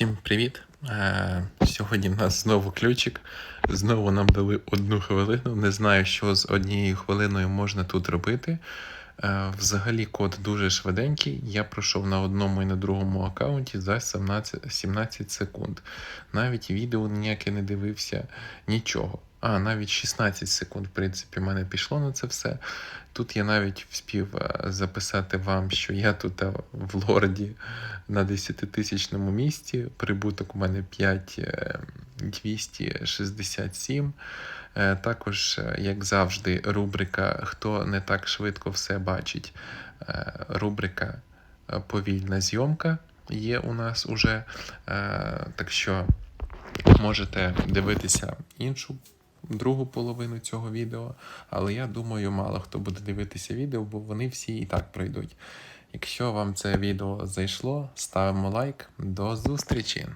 Всім привіт! Е, Сьогодні в нас знову ключик. Знову нам дали одну хвилину. Не знаю, що з однією хвилиною можна тут робити. Е, Взагалі код дуже швиденький. Я пройшов на одному і на другому аккаунті за 17, 17 секунд. Навіть відео ніяке не дивився, нічого. А, навіть 16 секунд, в принципі, в мене пішло на це все. Тут я навіть вспів е, записати вам, що я тут в лорді на 10-тисячному місці. Прибуток у мене 5267. Е, Також, е, як завжди, рубрика Хто не так швидко все бачить. Е, Рубрика е, Повільна зйомка є у нас уже. Е, Так що можете дивитися іншу. Другу половину цього відео, але я думаю, мало хто буде дивитися відео, бо вони всі і так пройдуть. Якщо вам це відео зайшло, ставимо лайк. До зустрічі!